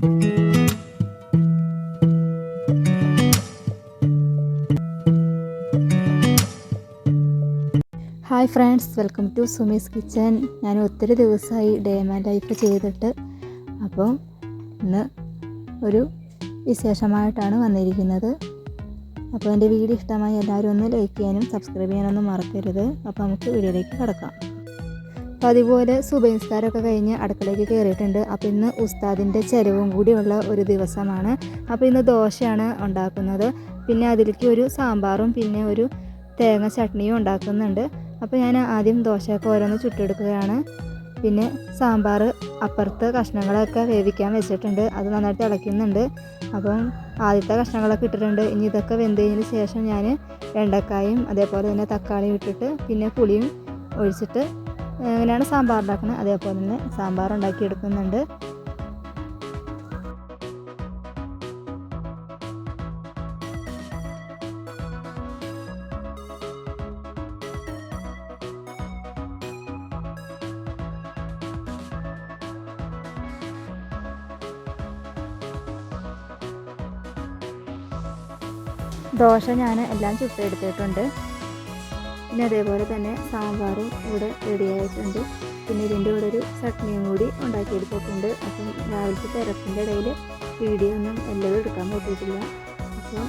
Hi friends welcome to Sumi's kitchen ഞാൻ ഒത്തിരി ദിവസമായി ഡേ ലൈഫ് ചെയ്തിട്ട്. അപ്പം ഇന്ന് ഒരു വിശേഷമായിട്ടാണ് വന്നിരിക്കുന്നത്. അപ്പോൾ എന്റെ വീഡിയോ ഇഷ്ടമായി എല്ലാവരും ഒന്ന് ലൈക്ക് ചെയ്യാനും സബ്സ്ക്രൈബ് ചെയ്യാനൊന്നും മറക്കരുത്. അപ്പോൾ നമുക്ക് വീഡിയോയിലേക്ക് കിടക്കാം. അപ്പോൾ അതുപോലെ സുബൈസ്കാരമൊക്കെ കഴിഞ്ഞ് അടുക്കളയ്ക്ക് കയറിയിട്ടുണ്ട്. അപ്പോൾ ഇന്ന് ഉസ്താദിന്റെ ചെലവും കൂടിയുള്ള ഒരു ദിവസമാണ്. അപ്പോൾ ഇന്ന് ദോശയാണ് ഉണ്ടാക്കുന്നത്. പിന്നെ അതിലേക്ക് ഒരു സാമ്പാറും പിന്നെ ഒരു തേങ്ങ ചട്നിയും ഉണ്ടാക്കുന്നുണ്ട്. അപ്പോൾ ഞാൻ ആദ്യം ദോശയൊക്കെ ഓരോന്ന് ചുട്ടെടുക്കുകയാണ്. പിന്നെ സാമ്പാർ അപ്പുറത്ത് കഷ്ണങ്ങളൊക്കെ വേവിക്കാൻ വെച്ചിട്ടുണ്ട്. അത് നന്നായിട്ട് തിളയ്ക്കുന്നുണ്ട് അപ്പം ആദ്യത്തെ കഷ്ണങ്ങളൊക്കെ ഇട്ടിട്ടുണ്ട്. ഇനി ഇതൊക്കെ വെന്തതിന് ശേഷം ഞാൻ വെണ്ടക്കായും അതേപോലെ തന്നെ തക്കാളിയും ഇട്ടിട്ട് പിന്നെ പുളിയും ഒഴിച്ചിട്ട് അങ്ങനെയാണ് സാമ്പാർ ഉണ്ടാക്കുന്നത് അതേപോലെ തന്നെ സാമ്പാർ ഉണ്ടാക്കി എടുക്കുന്നുണ്ട് ദോശ ഞാൻ എല്ലാം ചുട്ടെടുത്തിട്ടുണ്ട്. പിന്നെ അതേപോലെ തന്നെ സാമ്പാറും ഇവിടെ റെഡി ആയിട്ടുണ്ട്. പിന്നെ ഇതിന്റെ കൂടെ ഒരു ചട്നിയും കൂടി ഉണ്ടാക്കിയെടുത്തിട്ടുണ്ട്. അപ്പം രാവിലത്തെ തിരക്കിന്റെ ഇടയിൽ വീഡിയോ ഒന്നും എല്ലാവരും എടുക്കാൻ പറ്റിയിട്ടില്ല. അപ്പോൾ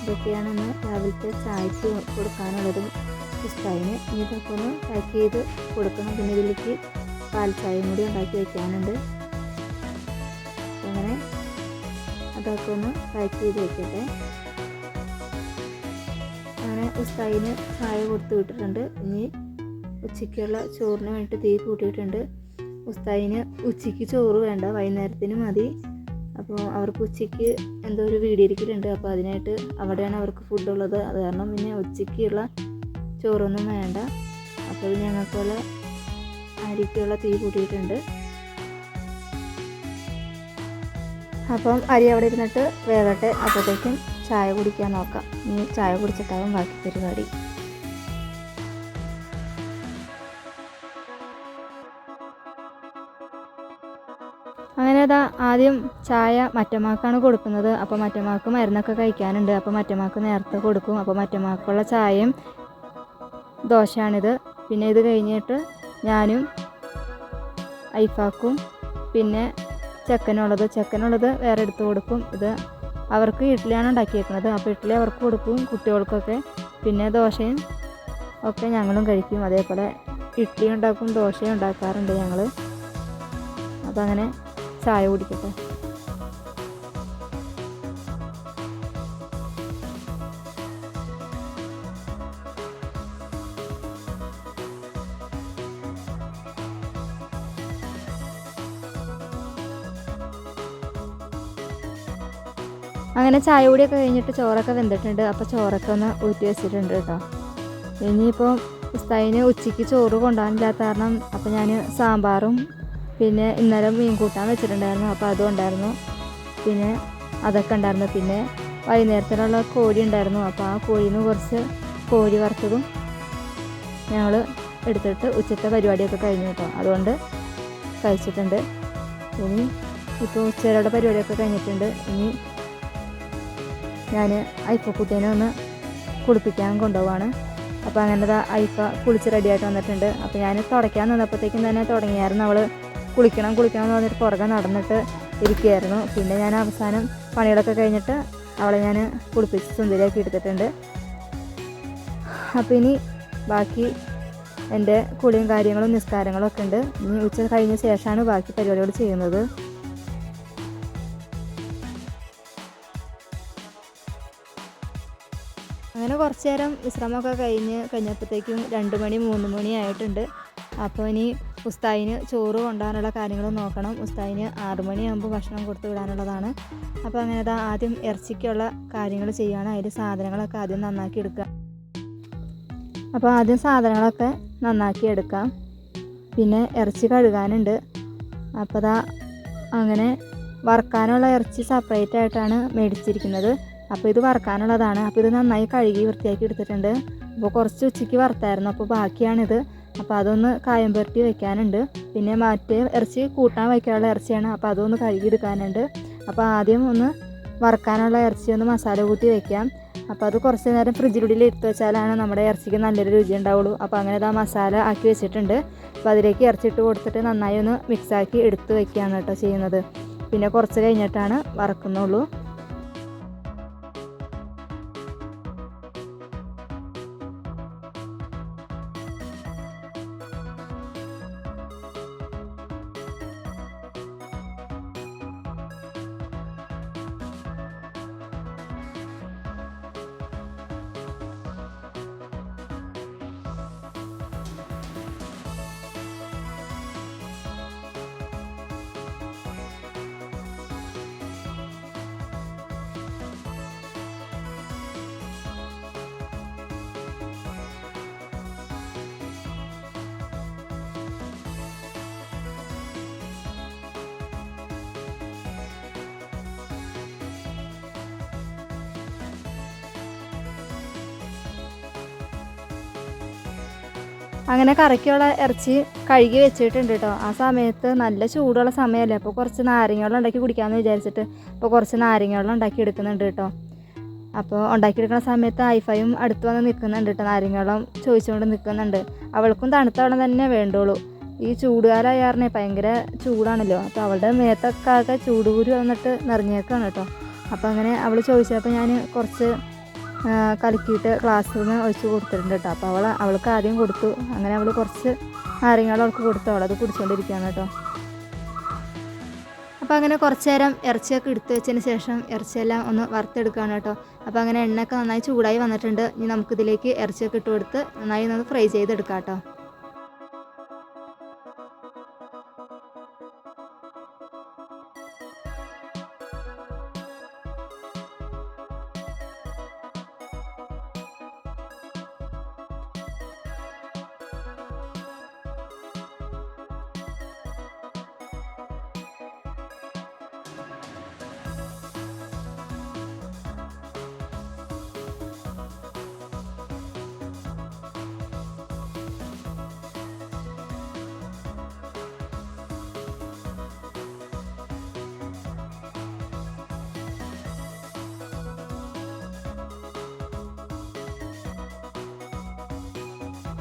ഇതൊക്കെയാണ് ഇന്ന് രാവിലത്തെ ചായക്ക് കൊടുക്കാനുള്ളതും. ഇഷ്ടമായിന് ഇനി ഇതൊക്കെ ഒന്ന് പാക്ക് ചെയ്ത് കൊടുക്കണം. പിന്നെ ഇതിലേക്ക് പാൽ ചായയും കൂടി ഉണ്ടാക്കി വയ്ക്കാനുണ്ട് അങ്ങനെ അതൊക്കെ ഒന്ന് പാക്ക് ചെയ്ത് അങ്ങനെ ഉസ്താദിന് ചായ കൊടുത്തു വിട്ടിട്ടുണ്ട്. ഇനി ഉച്ചയ്ക്കുള്ള ചോറിന് വേണ്ടിയിട്ട് തീ കൂട്ടിയിട്ടുണ്ട്. ഉസ്താദിന് ഉച്ചയ്ക്ക് ചോറ് വേണ്ട വൈകുന്നേരത്തിന് മതി. അപ്പോൾ അവർക്ക് ഉച്ചയ്ക്ക് എന്തോ ഒരു വീടിയിരിക്കലുണ്ട് അപ്പോൾ അതിനായിട്ട് അവിടെയാണ് അവർക്ക് ഫുഡുള്ളത് അത് കാരണം പിന്നെ ഉച്ചയ്ക്കുള്ള ചോറൊന്നും വേണ്ട. അപ്പോൾ ഞങ്ങൾക്കുള്ള അരിക്കുള്ള തീ കൂട്ടിയിട്ടുണ്ട്. അപ്പം അരി അവിടെ ഇരുന്നിട്ട് വേകട്ടെ അപ്പോഴത്തേക്കും ചായ കുടിക്കാൻ നോക്കാം. ഇനി ചായ കുടിച്ചിട്ടാവും ബാക്കി പരിപാടി. അങ്ങനെ അതാ ആദ്യം ചായ മറ്റമാക്കാണ് കൊടുക്കുന്നത്. അപ്പോൾ മറ്റമാക്ക് മരുന്നൊക്കെ കഴിക്കാനുണ്ട്. അപ്പോൾ മറ്റമാക്ക് നേരത്തെ കൊടുക്കും. അപ്പോൾ മറ്റമാക്കുള്ള ചായയും ദോശയാണിത്. പിന്നെ ഇത് കഴിഞ്ഞിട്ട് ഞാനും ഐഫാക്കും പിന്നെ ചെക്കനുള്ളത്. ചെക്കനുള്ളത് വേറെ എടുത്ത് കൊടുക്കും. ഇത് അവർക്ക് ഇഡ്ഡലിയാണ് ഉണ്ടാക്കിയേക്കുന്നത് അപ്പോൾ ഇഡ്ഡലി അവർക്ക് കൊടുക്കും കുട്ടികൾക്കൊക്കെ. പിന്നെ ദോശയും ഒക്കെ ഞങ്ങളും കഴിക്കും. അതേപോലെ ഇഡ്ഡലി ഉണ്ടാക്കും ദോശയും ഉണ്ടാക്കാറുണ്ട് ഞങ്ങൾ അപ്പോൾ അങ്ങനെ ചായ കുടിക്കട്ടെ. അങ്ങനെ ചായ കൂടിയൊക്കെ കഴിഞ്ഞിട്ട് ചോറൊക്കെ വെന്തിട്ടുണ്ട്. അപ്പോൾ ചോറൊക്കെ ഒന്ന് ഊറ്റി വെച്ചിട്ടുണ്ട് കേട്ടോ. ഇനിയിപ്പോൾ ഉസ്താദിന് ഉച്ചയ്ക്ക് ചോറ് കൊണ്ടുപോകാനില്ലാത്ത കാരണം അപ്പോൾ ഞാൻ സാമ്പാറും പിന്നെ ഇന്നലെ മീൻ കൂട്ടാൻ വെച്ചിട്ടുണ്ടായിരുന്നു. അപ്പോൾ അതും ഉണ്ടായിരുന്നു. പിന്നെ അതൊക്കെ ഉണ്ടായിരുന്നു. പിന്നെ വൈകുന്നേരത്തിനുള്ള കോഴി ഉണ്ടായിരുന്നു. അപ്പോൾ ആ കോഴിയിൽ നിന്ന് കുറച്ച് കോഴി വറുത്തതും ഞങ്ങൾ എടുത്തിട്ട് ഉച്ചത്തെ പരിപാടിയൊക്കെ കഴിഞ്ഞു കേട്ടോ. അതുകൊണ്ട് കഴിച്ചിട്ടുണ്ട്. ഇനി ഇപ്പോൾ ഉച്ചവരുടെ പരിപാടിയൊക്കെ കഴിഞ്ഞിട്ടുണ്ട്. ഇനി ഞാൻ ഐഫക്കുട്ടീനെ ഒന്ന് കുളിപ്പിക്കാൻ കൊണ്ടുപോവാണ്. അപ്പോൾ അങ്ങനെ ഐഫ കുളിച്ച് റെഡിയായിട്ട് വന്നിട്ടുണ്ട്. അപ്പോൾ ഞാൻ തുടയ്ക്കാൻ നിന്നപ്പോഴത്തേക്കും തന്നെ തുടങ്ങിയായിരുന്നു. അവൾ കുളിക്കണം കുളിക്കണം എന്ന് പറഞ്ഞിട്ട് പുറകെ നടന്നിട്ട് ഇരിക്കുകയായിരുന്നു. പിന്നെ ഞാൻ അവസാനം പണികളൊക്കെ കഴിഞ്ഞിട്ട് അവളെ ഞാൻ കുളിപ്പിച്ച് സുന്ദരിയാക്കി എടുത്തിട്ടുണ്ട്. അപ്പോൾ ഇനി ബാക്കി എന്റെ കുളിയും കാര്യങ്ങളും നിസ്കാരങ്ങളും ഒക്കെ ഉണ്ട്. ഇനി ഉച്ച കഴിഞ്ഞ ശേഷമാണ് ബാക്കി പരിപാടികൾ ചെയ്യുന്നത്. അങ്ങനെ കുറച്ച് നേരം വിശ്രമമൊക്കെ കഴിഞ്ഞ് കഴിഞ്ഞപ്പോഴത്തേക്കും രണ്ട് മണി മൂന്ന് മണി ആയിട്ടുണ്ട്. അപ്പോൾ ഇനി ഉസ്താദിന് ചോറ് കൊണ്ടുപോകാനുള്ള കാര്യങ്ങൾ നോക്കണം. ഉസ്താദിന് ആറ് മണിയാകുമ്പോൾ ഭക്ഷണം കൊടുത്തു വിടാനുള്ളതാണ്. അപ്പോൾ അങ്ങനെ അതാ ആദ്യം ഇറച്ചിക്കുള്ള കാര്യങ്ങൾ ചെയ്യുകയാണ്. അതിൽ സാധനങ്ങളൊക്കെ ആദ്യം നന്നാക്കി എടുക്കുക അപ്പോൾ ആദ്യം സാധനങ്ങളൊക്കെ നന്നാക്കി എടുക്കാം. പിന്നെ ഇറച്ചി കഴുകാനുണ്ട്. അപ്പോൾ അതാ അങ്ങനെ വറുക്കാനുള്ള ഇറച്ചി സെപ്പറേറ്റ് ആയിട്ടാണ് മേടിച്ചിരിക്കുന്നത്. അപ്പോൾ ഇത് വറുക്കാനുള്ളതാണ്. അപ്പോൾ ഇത് നന്നായി കഴുകി വൃത്തിയാക്കി എടുത്തിട്ടുണ്ട്. അപ്പോൾ കുറച്ച് ഉച്ചയ്ക്ക് വറുത്തായിരുന്നു. അപ്പോൾ ബാക്കിയാണിത്. അപ്പോൾ അതൊന്ന് കായം പുരട്ടി വെക്കാനുണ്ട്. പിന്നെ മറ്റേ ഇറച്ചി കൂട്ടാൻ വയ്ക്കാനുള്ള ഇറച്ചിയാണ്. അപ്പോൾ അതൊന്ന് കഴുകി എടുക്കാനുണ്ട്. അപ്പോൾ ആദ്യം ഒന്ന് വറുക്കാനുള്ള ഇറച്ചി ഒന്ന് മസാല കൂട്ടി വെക്കാം. അപ്പോൾ അത് കുറച്ച് നേരം ഫ്രിഡ്ജിനുള്ളിൽ എടുത്ത് വെച്ചാലാണ് നമ്മുടെ ഇറച്ചിക്ക് നല്ലൊരു രുചി ഉണ്ടാവുള്ളൂ. അപ്പോൾ അങ്ങനെ ആ മസാല ആക്കി വെച്ചിട്ടുണ്ട്. അപ്പോൾ അതിലേക്ക് ഇറച്ചി ഇട്ട് കൊടുത്തിട്ട് നന്നായി ഒന്ന് മിക്സാക്കി എടുത്ത് വെക്കുകയാണ് കേട്ടോ ചെയ്യുന്നത്. പിന്നെ കുറച്ച് കഴിഞ്ഞിട്ടാണ് വറക്കുന്നുള്ളൂ. അങ്ങനെ കറിക്കുള്ള ഇറച്ചി കഴുകി വെച്ചിട്ടുണ്ട് കേട്ടോ ആ സമയത്ത് നല്ല ചൂടുള്ള സമയമല്ലേ അപ്പോൾ കുറച്ച് നാരങ്ങ വെള്ളം ഉണ്ടാക്കി കുടിക്കാമെന്ന് വിചാരിച്ചിട്ട് അപ്പോൾ കുറച്ച് നാരങ്ങ വെള്ളം ഉണ്ടാക്കി എടുക്കുന്നുണ്ട് കേട്ടോ അപ്പോൾ ഉണ്ടാക്കിയെടുക്കുന്ന സമയത്ത് ഐഫയും അടുത്ത് വന്ന് നിൽക്കുന്നുണ്ട് കേട്ടോ നാരങ്ങ വെള്ളം ചോദിച്ചുകൊണ്ട് നിൽക്കുന്നുണ്ട്. അവൾക്കും തണുത്ത വെള്ളം തന്നെ വേണ്ടുള്ളൂ. ഈ ചൂടുകാലായാറിനെ ഭയങ്കര ചൂടാണല്ലോ. അപ്പോൾ അവളുടെ മേത്തൊക്കെ ആകെ ചൂടുകൂരി വന്നിട്ട് നിറഞ്ഞേക്കാണ് കേട്ടോ അപ്പോൾ അങ്ങനെ അവൾ ചോദിച്ചപ്പോൾ ഞാൻ കുറച്ച് കലക്കിയിട്ട് ക്ലാസ്സിൽ നിന്ന് ഒഴിച്ച് കൊടുത്തിട്ടുണ്ട് കേട്ടോ. അപ്പോൾ അവൾ അവൾക്ക് ആദ്യം കൊടുത്തു. അങ്ങനെ അവൾ കുറച്ച് നാരങ്ങൾ അവൾക്ക് കൊടുത്തു. അവളത് കുടിച്ചുകൊണ്ടിരിക്കുകയാണ് കേട്ടോ. അപ്പോൾ അങ്ങനെ കുറച്ച് നേരം ഇറച്ചിയൊക്കെ എടുത്തു വെച്ചതിന് ശേഷം ഇറച്ചിയെല്ലാം ഒന്ന് വറുത്തെടുക്കുകയാണ് കേട്ടോ. അപ്പോൾ അങ്ങനെ എണ്ണയൊക്കെ നന്നായി ചൂടായി വന്നിട്ടുണ്ട്. ഇനി നമുക്കിതിലേക്ക് ഇറച്ചിയൊക്കെ ഇട്ട് കൊടുത്ത് നന്നായി ഒന്ന് ഫ്രൈ ചെയ്തെടുക്കാം കേട്ടോ.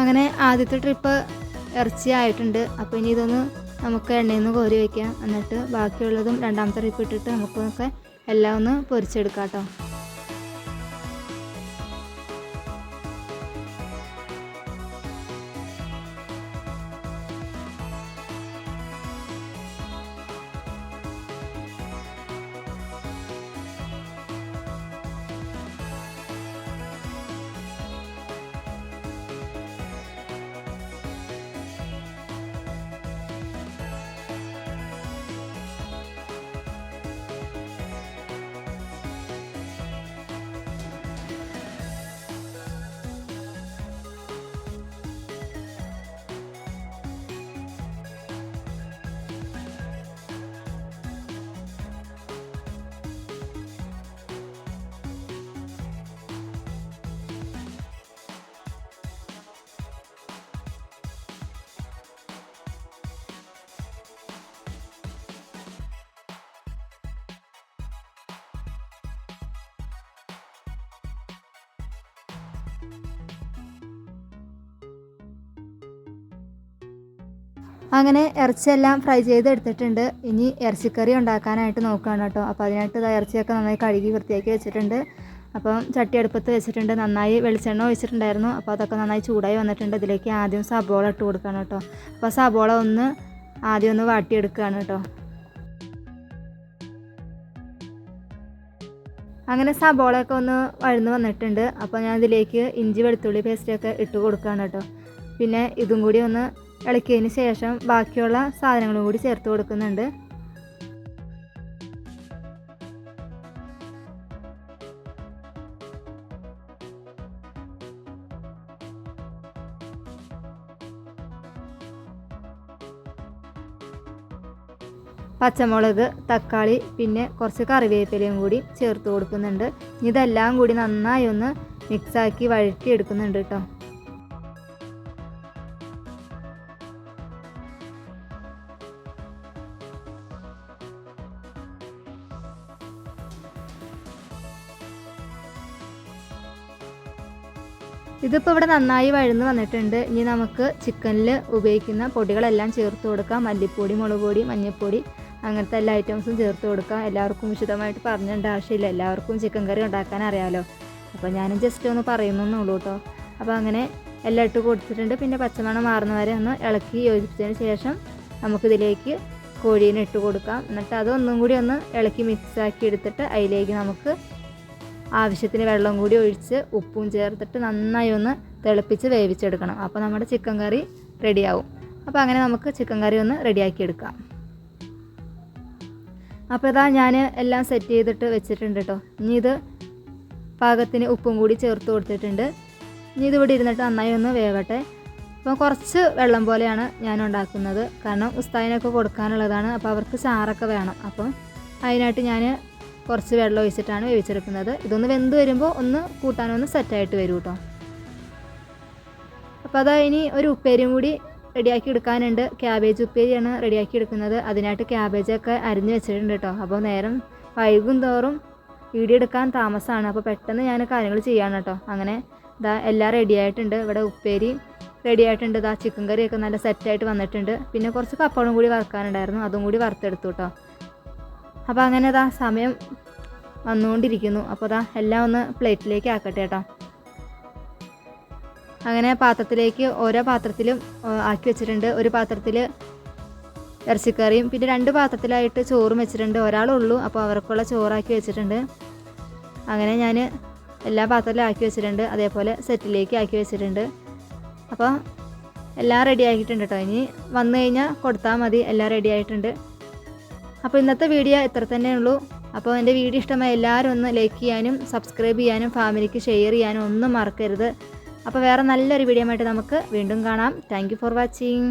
അങ്ങനെ ആദ്യത്തെ ട്രിപ്പ് ഇറച്ചി ആയിട്ടുണ്ട് അപ്പോൾ ഇനി ഇതൊന്ന് നമുക്ക് എണ്ണയിൽ നിന്ന് കോരി വയ്ക്കാം എന്നിട്ട് ബാക്കിയുള്ളതും രണ്ടാമത്തെ ട്രിപ്പ് ഇട്ടിട്ട് നമുക്കൊക്കെ എല്ലാം ഒന്ന് പൊരിച്ചെടുക്കാം കേട്ടോ. അങ്ങനെ ഇറച്ചിയെല്ലാം ഫ്രൈ ചെയ്ത് എടുത്തിട്ടുണ്ട് ഇനി ഇറച്ചിക്കറി ഉണ്ടാക്കാനായിട്ട് നോക്കുകയാണ് കേട്ടോ. അപ്പോൾ അതിനായിട്ട് ദാ ഇറച്ചിയൊക്കെ നന്നായി കഴുകി വൃത്തിയാക്കി വെച്ചിട്ടുണ്ട്. അപ്പം ചട്ടി അടുപ്പത്ത് വെച്ചിട്ടുണ്ട്. നന്നായി വെളിച്ചെണ്ണ ഒഴിച്ചിട്ടുണ്ടായിരുന്നു. അപ്പോൾ അതൊക്കെ നന്നായി ചൂടായി വന്നിട്ടുണ്ട്. ഇതിലേക്ക് ആദ്യം സബോള ഇട്ട് കൊടുക്കുകയാണ് കേട്ടോ. അപ്പോൾ സബോള ഒന്ന് ആദ്യം ഒന്ന് വാട്ടിയെടുക്കുകയാണ് കേട്ടോ. അങ്ങനെ സബോളയൊക്കെ ഒന്ന് വഴന്ന് വന്നിട്ടുണ്ട്. അപ്പോൾ ഞാൻ ഇതിലേക്ക് ഇഞ്ചി വെളുത്തുള്ളി പേസ്റ്റൊക്കെ ഇട്ട് കൊടുക്കുകയാണ് കേട്ടോ. പിന്നെ ഇതും കൂടി ഒന്ന് ഇളക്കിയതിന് ശേഷം ബാക്കിയുള്ള സാധനങ്ങളും കൂടി ചേർത്ത് കൊടുക്കുന്നുണ്ട്. പച്ചമുളക് തക്കാളി പിന്നെ കുറച്ച് കറിവേപ്പിലയും കൂടി ചേർത്ത് കൊടുക്കുന്നുണ്ട്. ഇതെല്ലാം കൂടി നന്നായി ഒന്ന് മിക്സാക്കി വഴറ്റി എടുക്കുന്നുണ്ട് കേട്ടോ ഇതിപ്പോൾ ഇവിടെ നന്നായി വഴന്ന് വന്നിട്ടുണ്ട്. ഇനി നമുക്ക് ചിക്കനിൽ ഉപയോഗിക്കുന്ന പൊടികളെല്ലാം ചേർത്ത് കൊടുക്കാം. മല്ലിപ്പൊടി മുളക് പൊടി മഞ്ഞൾപ്പൊടി അങ്ങനത്തെ എല്ലാ ഐറ്റംസും ചേർത്ത് കൊടുക്കാം. എല്ലാവർക്കും വിശദമായിട്ട് പറഞ്ഞേണ്ട ആവശ്യമില്ല. എല്ലാവർക്കും ചിക്കൻ കറി ഉണ്ടാക്കാൻ അറിയാമല്ലോ അപ്പോൾ ഞാനും ജസ്റ്റ് ഒന്ന് പറയുന്നുള്ളൂ കേട്ടോ അപ്പോൾ അങ്ങനെ എല്ലാം ഇട്ട് കൊടുത്തിട്ടുണ്ട്. പിന്നെ പച്ചമണം മാറുന്ന വരെ ഒന്ന് ഇളക്കി യോജിപ്പിച്ചതിന് ശേഷം നമുക്കിതിലേക്ക് കോഴീനെ ഇട്ട് കൊടുക്കാം. എന്നിട്ട് അതൊന്നും കൂടി ഒന്ന് ഇളക്കി മിക്സാക്കി എടുത്തിട്ട് അതിലേക്ക് നമുക്ക് ആവശ്യത്തിന് വെള്ളം കൂടി ഒഴിച്ച് ഉപ്പും ചേർത്തിട്ട് നന്നായി ഒന്ന് തിളപ്പിച്ച് വേവിച്ചെടുക്കണം. അപ്പോൾ നമ്മുടെ ചിക്കൻ കറി റെഡിയാവും. അപ്പോൾ അങ്ങനെ നമുക്ക് ചിക്കൻ കറി ഒന്ന് റെഡിയാക്കി എടുക്കാം. അപ്പോൾ ഇതാ ഞാൻ എല്ലാം സെറ്റ് ചെയ്തിട്ട് വെച്ചിട്ടുണ്ട് കേട്ടോ ഇനി ഇത് പാകത്തിന് ഉപ്പും കൂടി ചേർത്ത് കൊടുത്തിട്ടുണ്ട്. ഇനി ഇതിവിടെ ഇരുന്നിട്ട് നന്നായി ഒന്ന് വേവട്ടെ. അപ്പോൾ കുറച്ച് വെള്ളം പോലെയാണ് ഞാൻ ഉണ്ടാക്കുന്നത്. കാരണം ഉസ്താദിനൊക്കെ കൊടുക്കാനുള്ളതാണ്. അപ്പോൾ അവർക്ക് ചാറൊക്കെ വേണം. അപ്പം അതിനായിട്ട് ഞാൻ കുറച്ച് വെള്ളം ഒഴിച്ചിട്ടാണ് വേവിച്ചെടുക്കുന്നത്. ഇതൊന്ന് വെന്ത് വരുമ്പോൾ ഒന്ന് കൂട്ടാനൊന്ന് സെറ്റായിട്ട് വരും കേട്ടോ അപ്പോൾ അതാ ഇനി ഒരു ഉപ്പേരിയും കൂടി റെഡിയാക്കി എടുക്കാനുണ്ട്. ക്യാബേജ് ഉപ്പേരിയാണ് റെഡിയാക്കി എടുക്കുന്നത്. അതിനായിട്ട് ക്യാബേജൊക്കെ അരിഞ്ഞ് വെച്ചിട്ടുണ്ട് കേട്ടോ അപ്പോൾ നേരം വൈകും തോറും വീഡിയോ എടുക്കാൻ താമസമാണ് അപ്പോൾ പെട്ടെന്ന് ഞാൻ കാര്യങ്ങൾ ചെയ്യാണ് കേട്ടോ അങ്ങനെ ഇതാ എല്ലാം റെഡി ആയിട്ടുണ്ട്. ഇവിടെ ഉപ്പേരി റെഡി ആയിട്ടുണ്ട്. ഇതാ ചിക്കൻ കറിയൊക്കെ നല്ല സെറ്റായിട്ട് വന്നിട്ടുണ്ട്. പിന്നെ കുറച്ച് കപ്പളും കൂടി വറുക്കാനുണ്ടായിരുന്നു. അതും കൂടി വറുത്തെടുത്തു കേട്ടോ അപ്പോൾ അങ്ങനെ അതാ സമയം വന്നുകൊണ്ടിരിക്കുന്നു. അപ്പോൾ അതാ എല്ലാം ഒന്ന് പ്ലേറ്റിലേക്ക് ആക്കട്ടെ കേട്ടോ. അങ്ങനെ പാത്രത്തിലേക്ക് ഓരോ പാത്രത്തിലും ആക്കി വെച്ചിട്ടുണ്ട്. ഒരു പാത്രത്തിൽ ഇറച്ചിക്കറിയും പിന്നെ രണ്ട് പാത്രത്തിലായിട്ട് ചോറും വെച്ചിട്ടുണ്ട്. ഒരാളുള്ളൂ അപ്പോൾ അവർക്കുള്ള ചോറാക്കി വെച്ചിട്ടുണ്ട്. അങ്ങനെ ഞാൻ എല്ലാ പാത്രത്തിലും ആക്കി വെച്ചിട്ടുണ്ട്. അതേപോലെ സെറ്റിലേക്ക് ആക്കി വെച്ചിട്ടുണ്ട്. അപ്പോൾ എല്ലാം റെഡി ആക്കിയിട്ടുണ്ട് കേട്ടോ. ഇനി വന്നു കഴിഞ്ഞാൽ കൊടുത്താൽ മതി. എല്ലാം റെഡി ആയിട്ടുണ്ട്. അപ്പോൾ ഇന്നത്തെ വീഡിയോ ഇത്ര തന്നെ ഉള്ളൂ. അപ്പോൾ എന്റെ വീഡിയോ ഇഷ്ടമായ എല്ലാവരും ഒന്ന് ലൈക്ക് ചെയ്യാനും സബ്സ്ക്രൈബ് ചെയ്യാനും ഫാമിലിക്ക് ഷെയർ ചെയ്യാനും ഒന്നും മറക്കരുത്. അപ്പോൾ വേറെ നല്ലൊരു വീഡിയോ ആയിട്ട് നമുക്ക് വീണ്ടും കാണാം. Thank for watching